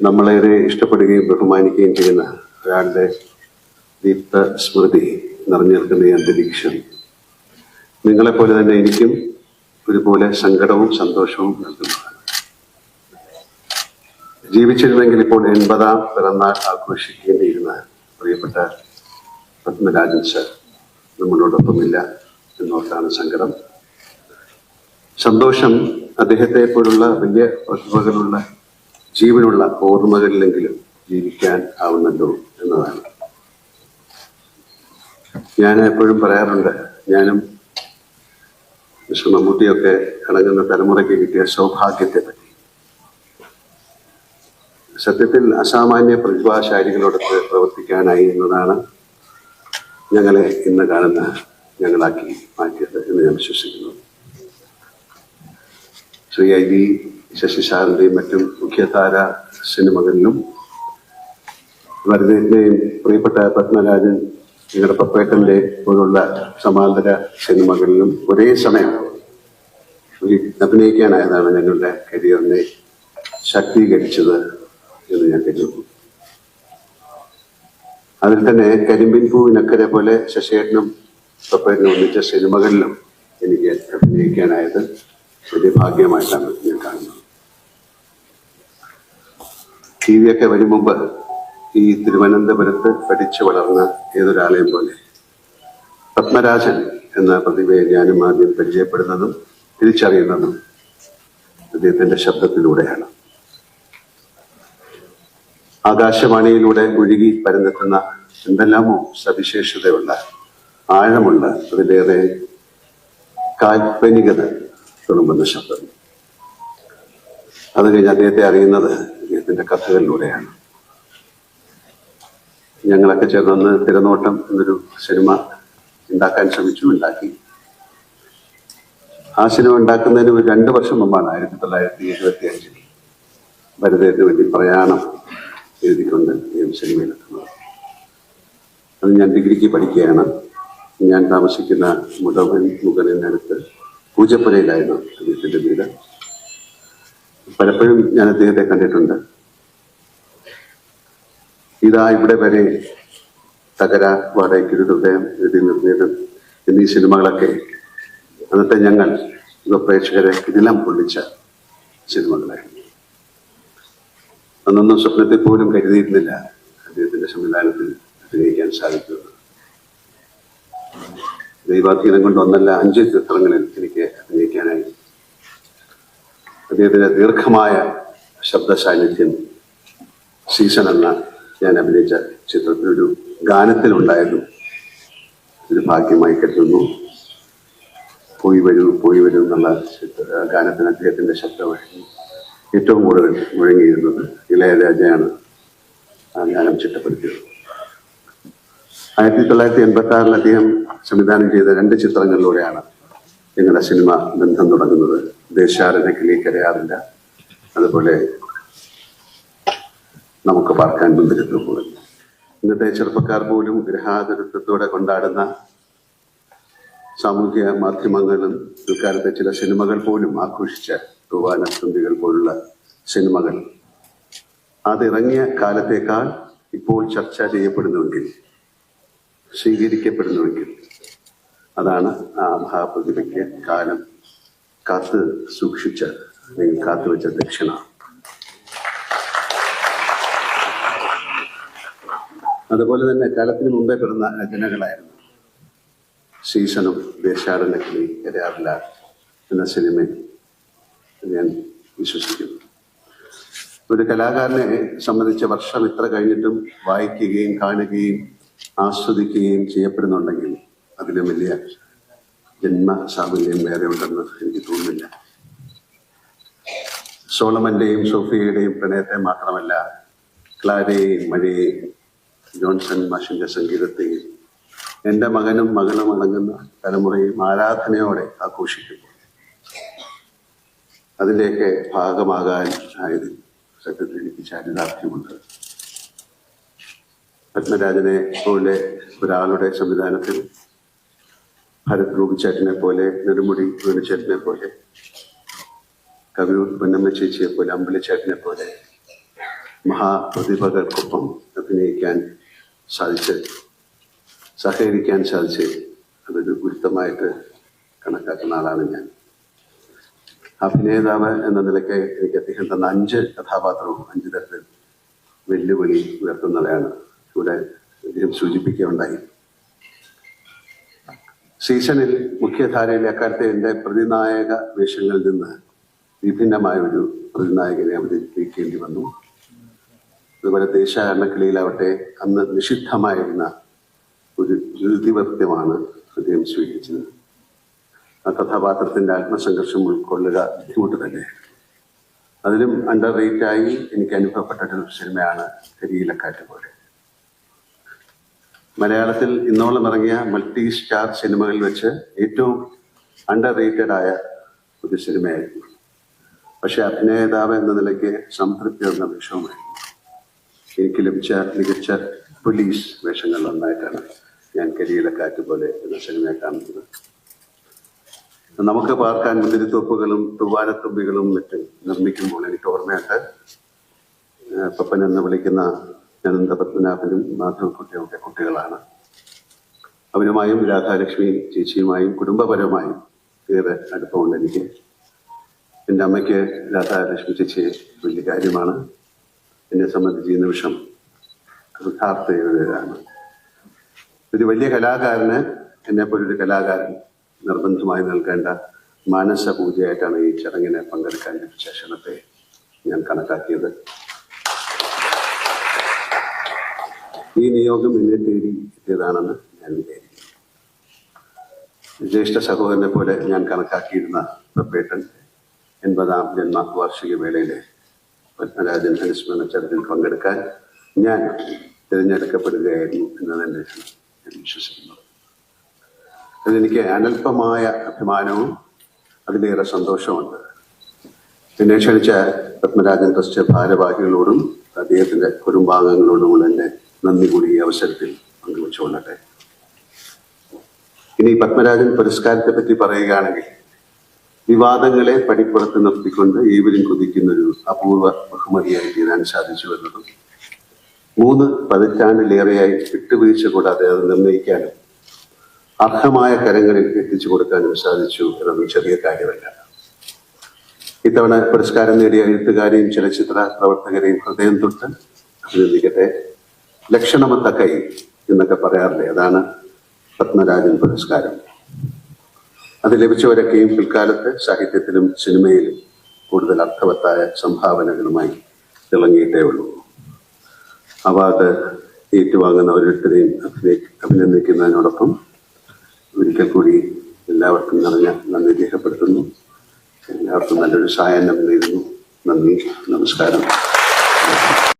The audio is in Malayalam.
നമ്മളേറെ ഇഷ്ടപ്പെടുകയും ബഹുമാനിക്കുകയും ചെയ്യുന്ന ഒരാളുടെ ദീപ്ത സ്മൃതി നിറഞ്ഞു നിൽക്കുന്ന ഈ അന്തരീക്ഷം. നിങ്ങളെപ്പോലെ തന്നെ എനിക്കും ഒരുപോലെ സങ്കടവും സന്തോഷവും നൽകുന്നതാണ്. ജീവിച്ചിരുന്നെങ്കിൽ ഇപ്പോൾ എൺപതാം പിറന്നാൾ ആഘോഷിക്കേണ്ടിയിരുന്ന പ്രിയപ്പെട്ട പത്മരാജൻ സർ നമ്മളോടൊപ്പമില്ല എന്നോർത്താണ് സങ്കടം. സന്തോഷം അദ്ദേഹത്തെ പോലുള്ള വലിയ പ്രതിഭകളുള്ള ജീവനുള്ള ഓർമ്മകളിലെങ്കിലും ജീവിക്കാൻ ആവുന്നല്ലോ എന്നതാണ്. ഞാൻ എപ്പോഴും പറയാറുണ്ട് ഞാനും മിസ്റ്റർ മമ്മൂട്ടിയൊക്കെ അടങ്ങുന്ന തലമുറയ്ക്ക് കിട്ടിയ സൗഭാഗ്യത്തെ പറ്റി. സത്യത്തിൽ അസാമാന്യ പ്രതിഭാശാലികളോടൊത്ത് പ്രവർത്തിക്കാനായി എന്നതാണ് ഞങ്ങളെ ഇന്ന് കാണുന്ന ഞങ്ങളാക്കി മാറ്റിയത് എന്ന് ഞാൻ വിശ്വസിക്കുന്നു. ശ്രീ ഐ വി ശശി സാറിന്റെയും മറ്റും മുഖ്യധാര സിനിമകളിലും ഭരതേന്റെയും പ്രിയപ്പെട്ട പത്മരാജൻ നിങ്ങളുടെ പപ്പേട്ടന്റെ പോലുള്ള സമാന്തര സിനിമകളിലും ഒരേ സമയം അഭിനയിക്കാനായതാണ് ഞങ്ങളുടെ കരിയറിനെ ശാക്തീകരിച്ചത് എന്ന് ഞാൻ കരുതുന്നു. അതിൽ തന്നെ കരിമ്പിൻ പൂവിനക്കരെ പോലെ ശശിയേട്ടനും പപ്പേട്ടനും ഒന്നിച്ച സിനിമകളിലും എനിക്ക് അഭിനയിക്കാനായത് വലിയ ഭാഗ്യമായിട്ടാണ് ഞാൻ കാണുന്നത്. ടി വി ഒക്കെ വരും മുമ്പ് ഈ തിരുവനന്തപുരത്ത് പഠിച്ചു വളർന്ന ഏതൊരാളെയും പോലെ പത്മരാജൻ എന്ന പ്രതിഭയെ ഞാനും ആദ്യം പരിചയപ്പെടുന്നതും തിരിച്ചറിയുന്നതും അദ്ദേഹത്തിന്റെ ശബ്ദത്തിലൂടെയാണ്. ആകാശവാണിയിലൂടെ ഒഴുകി പരന്നെത്തുന്ന എന്തെല്ലാമോ സവിശേഷതയുള്ള ആഴമുള്ള അതിലേറെ കാൽപ്പനികത തുടങ്ങുന്ന ശബ്ദം. അത് കഴിഞ്ഞ് അദ്ദേഹത്തെ അറിയുന്നത് അദ്ദേഹത്തിന്റെ കഥകളിലൂടെയാണ്. ഞങ്ങളൊക്കെ ചേർന്ന് തിരനോട്ടം എന്നൊരു സിനിമ ഉണ്ടാക്കാൻ ശ്രമിച്ചു ഉണ്ടാക്കി. ആ സിനിമ ഉണ്ടാക്കുന്നതിന് ഒരു രണ്ട് വർഷം മുമ്പാണ് ആയിരത്തി തൊള്ളായിരത്തി എഴുപത്തി അഞ്ചിൽ ഭരതത്തിന് വേണ്ടി പ്രയാണം എഴുതിക്കൊണ്ട് സിനിമയിലെത്തുന്നത് അത് ഞാൻ ഡിഗ്രിക്ക് പഠിക്കുകയാണ്. ഞാൻ താമസിക്കുന്ന മുടവൻ മുകളിനടുത്ത് പൂജപ്പുരയിലായിരുന്നു അദ്ദേഹത്തിന്റെ വീട്. പലപ്പോഴും ഞാൻ അദ്ദേഹത്തെ കണ്ടിട്ടുണ്ട്. ഇതാ ഇവിടെ വരെ തകരാ വാടകയ്ക്കൊരു ഹൃദയം എഴുതി നിർമ്മിതം എന്നീ സിനിമകളൊക്കെ. അന്നത്തെ ഞങ്ങൾ പ്രേക്ഷകരെ ഇതെല്ലാം പൊള്ളിച്ച സിനിമകളായിരുന്നു. അന്നൊന്നും സ്വപ്നത്തിൽ പോലും കരുതിയിരുന്നില്ല അദ്ദേഹത്തിന്റെ സംവിധാനത്തിൽ അഭിനയിക്കാൻ സാധിക്കുന്നത് ദൈവാധീനം കൊണ്ട് ഒന്നല്ല അഞ്ച് ചിത്രങ്ങളിൽ എനിക്ക് അഭിനയിക്കാനായി. അദ്ദേഹത്തിന്റെ ദീർഘമായ ശബ്ദ സാന്നിധ്യം സീസൺ എന്ന ഞാൻ അഭിനയിച്ച ചിത്രത്തിലൊരു ഗാനത്തിലുണ്ടായിരുന്നു. ഒരു ഭാഗ്യമായി കരുതുന്നു. പോയി വരൂ പോയി വരൂ എന്നുള്ള ഗാനത്തിന് അദ്ദേഹത്തിന്റെ ശബ്ദമായിരുന്നു. ഏറ്റവും കൂടുതൽ മുഴങ്ങിയിരുന്നത് ഇളയരാജയാണ് ആ ഗാനം ചിട്ടപ്പെടുത്തിയത്. ആയിരത്തി തൊള്ളായിരത്തി എൺപത്തി ആറിൽ അദ്ദേഹം സംവിധാനം ചെയ്ത രണ്ട് ചിത്രങ്ങളിലൂടെയാണ് ഞങ്ങളുടെ സിനിമ ബന്ധം തുടങ്ങുന്നത്. ദേശാരനക്കിളി കരയാറില്ല അതുപോലെ നമുക്ക് മുന്തിരുന്നു പോലും ഇന്നത്തെ ചെറുപ്പക്കാർ പോലും ഗ്രഹാതുരത്വത്തോടെ കൊണ്ടാടുന്ന സാമൂഹ്യ മാധ്യമങ്ങളും ഇക്കാലത്തെ ചില സിനിമകൾ പോലും ആഘോഷിച്ച തൂവാനത്തുമ്പികൾ പോലുള്ള സിനിമകൾ. അതിറങ്ങിയ കാലത്തേക്കാൾ ഇപ്പോൾ ചർച്ച ചെയ്യപ്പെടുന്നുവെങ്കിൽ സ്വീകരിക്കപ്പെടുന്നുവെങ്കിൽ അതാണ് ആ മഹാപ്രതിഭയ്ക്ക് കാലം കാത്ത് സൂക്ഷിച്ച അല്ലെങ്കിൽ കാത്തുവെച്ച ദക്ഷിണ. അതുപോലെ തന്നെ കാലത്തിന് മുമ്പേ പിറന്ന രചനകളായിരുന്നു. സീസണും ദേശാടനക്കിളി കരാറില്ല എന്ന സിനിമയിൽ ഞാൻ വിശ്വസിക്കുന്നു. ഒരു കലാകാരനെ സംബന്ധിച്ച വർഷം ഇത്ര കഴിഞ്ഞിട്ടും വായിക്കുകയും കാണുകയും ആസ്വദിക്കുകയും ചെയ്യപ്പെടുന്നുണ്ടെങ്കിൽ അതിലും വലിയ ജന്മ സാഫല്യം വേറെ ഉണ്ടെന്ന് എനിക്ക് തോന്നുന്നില്ല. സോളമന്റെയും സോഫിയയുടെയും പ്രണയത്തെ മാത്രമല്ല ക്ലാരയെയും മഴയെയും ജോൺസൺ മാഷിന്റെ സംഗീതത്തെയും എന്റെ മകനും മകളും അടങ്ങുന്ന തലമുറയും ആരാധനയോടെ ആഘോഷിക്കുന്നു അതിലേക്ക് ഭാഗമാകാൻ ആയതിൽ സത്യത്തിൽ എനിക്ക് ചാരിതാർത്ഥ്യമുണ്ട് പത്മരാജനെ പോലെ ഒരാളുടെ സംവിധാനത്തിൽ ഭരത് രൂപിച്ചേട്ടനെ പോലെ നെടുമുടി വേണുചേട്ടനെ പോലെ കവിയൂർ പൊന്നമ്മ ചേച്ചിയെ പോലെ അമ്പലിച്ചേട്ടനെ പോലെ മഹാപ്രതിഭകൾക്കൊപ്പം അഭിനയിക്കാൻ സാധിച്ച് സഹകരിക്കാൻ സാധിച്ച് അതൊരു ഗുരുത്തമായിട്ട് കണക്കാക്കുന്ന ആളാണ് ഞാൻ. അഭിനേതാവ് എന്ന നിലയ്ക്ക് എനിക്ക് അദ്ദേഹം തന്ന അഞ്ച് കഥാപാത്രവും അഞ്ച് തരത്തിൽ വെല്ലുവിളി ഉയർത്തുന്നവയാണ് ഇവിടെ അദ്ദേഹം സൂചിപ്പിക്കുകയുണ്ടായി. സീസണിൽ മുഖ്യധാരയിലെ അക്കാലത്തെ എന്റെ പ്രതിനായക വേഷങ്ങളിൽ നിന്ന് വിഭിന്നമായ ഒരു പ്രതിനായകനെ അവതരിപ്പിക്കേണ്ടി വന്നു. അതുപോലെ ദേശാടനക്കിളിയിലാവട്ടെ അന്ന് നിഷിദ്ധമായിരുന്ന ഒരു യുതിവൃത്യമാണ് അദ്ദേഹം സ്വീകരിച്ചത്. ആ കഥാപാത്രത്തിന്റെ ആത്മസംഘർഷം ഉൾക്കൊള്ളുക ബുദ്ധിമുട്ട് തന്നെ. അതിലും അണ്ടർ റേറ്റായി എനിക്ക് അനുഭവപ്പെട്ട ഒരു സിനിമയാണ് കരിയിലക്കാറ്റ് പോലെ. മലയാളത്തിൽ ഇന്നോളം ഇറങ്ങിയ മൾട്ടി സ്റ്റാർ സിനിമകളിൽ വെച്ച് ഏറ്റവും അണ്ടർ റേറ്റഡ് ആയ ഒരു സിനിമയായിരുന്നു. പക്ഷെ അഭിനേതാവ് എന്ന നിലയ്ക്ക് സംതൃപ്തി എന്ന വേഷവുമായിരുന്നു എനിക്ക് ലഭിച്ച മികച്ച പോലീസ് വേഷങ്ങളിൽ ഒന്നായിട്ടാണ് ഞാൻ കരിയിലെ കാറ്റ് പോലെ എന്ന സിനിമയെ കാണുന്നത്. നമുക്ക് പാർക്കാൻ മുന്തിരിത്തോപ്പുകളും തൂവാനത്തുമ്പികളും മറ്റും നിർമ്മിക്കുമ്പോൾ എനിക്ക് ഓർമ്മയുണ്ട്. പപ്പൻ എന്ന് വിളിക്കുന്ന അനന്തപത്മനാഭനും മാധവക്കുട്ടിയും ഒക്കെ കുട്ടികളാണ്. അവരുമായും രാധാലക്ഷ്മി ചേച്ചിയുമായും കുടുംബപരമായും ഏറെ അടുപ്പമുണ്ട് എനിക്ക്. എന്റെ അമ്മയ്ക്ക് രാധാലക്ഷ്മി ചേച്ചി വലിയ കാര്യമാണ്. എന്നെ സംബന്ധിച്ച് ഈ നിമിഷം കൃതാർത്ഥതയാണ് ഒരു വലിയ കലാകാരന് എന്നെ പോലൊരു കലാകാരൻ നിർബന്ധമായി നൽകേണ്ട മാനസ പൂജയായിട്ടാണ് ഈ ചടങ്ങിനെ പങ്കെടുക്കാൻ ലഭിച്ച ക്ഷണത്തെ ഞാൻ കണക്കാക്കിയത്. ഈ നിയോഗം എന്നെ തേടി എത്തിയതാണെന്ന് ഞാൻ വിചാരിക്കുന്നു. ജ്യേഷ്ഠ സഹോദരനെ പോലെ ഞാൻ കണക്കാക്കിയിരുന്ന പ്രപ്പേട്ടൻ എൺപതാം ജന്മവാർഷിക വേളയിലെ പത്മരാജൻ അനുസ്മരണ ചടങ്ങിൽ പങ്കെടുക്കാൻ ഞാൻ തിരഞ്ഞെടുക്കപ്പെടുകയായിരുന്നു എന്നാണ് എന്റെ ഞാൻ വിശ്വസിക്കുന്നത് അതെനിക്ക് അനൽപമായ അഭിമാനവും അതിലേറെ സന്തോഷമുണ്ട് എന്നെ ക്ഷണിച്ച പത്മരാജൻ ട്രസ്റ്റ് ഭാരവാഹികളോടും അദ്ദേഹത്തിന്റെ കുടുംബാംഗങ്ങളോടുമുള്ള എന്റെ നന്ദി കൂടി ഈ അവസരത്തിൽ പങ്കുവച്ചുകൊള്ളട്ടെ. ഇനി പത്മരാജൻ പുരസ്കാരത്തെ പറ്റി പറയുകയാണെങ്കിൽ വിവാദങ്ങളെ പടിപ്പുറത്ത് നിർത്തിക്കൊണ്ട് ഏവരും കുതിക്കുന്ന ഒരു അപൂർവ ബഹുമതിയായി തീരാൻ സാധിച്ചു എന്നതും മൂന്ന് പതിറ്റാണ്ടിലേറെയായി വിട്ടുവീഴ്ച കൂടാതെ അത് നിർണയിക്കാനും അർഹമായ കരങ്ങളിൽ എത്തിച്ചു കൊടുക്കാനും സാധിച്ചു എന്നതും ചെറിയ കാര്യമല്ല. ഇത്തവണ പുരസ്കാരം നേടിയ എഴുത്തുകാരെയും ചലച്ചിത്ര പ്രവർത്തകരെയും ഹൃദയം തൊട്ട് അഭിനന്ദിക്കട്ടെ. ലക്ഷണമത്ത കൈ എന്നൊക്കെ പറയാറില്ലേ? അതാണ് പത്മരാജൻ പുരസ്കാരം. അത് ലഭിച്ചവരൊക്കെയും പിൽക്കാലത്ത് സാഹിത്യത്തിലും സിനിമയിലും കൂടുതൽ അർത്ഥവത്തായ സംഭാവനകളുമായി തിളങ്ങിയിട്ടേ ഉള്ളൂ. അവാർഡ് ഏറ്റുവാങ്ങുന്ന ഓരോരുത്തരെയും അഭിനന്ദിക്കുന്നതിനോടൊപ്പം ഒരിക്കൽ കൂടി എല്ലാവർക്കും നിറഞ്ഞ നന്ദി രേഖപ്പെടുത്തുന്നു. എല്ലാവർക്കും നല്ലൊരു സഹായം നേരുന്നു. നന്ദി. നമസ്കാരം.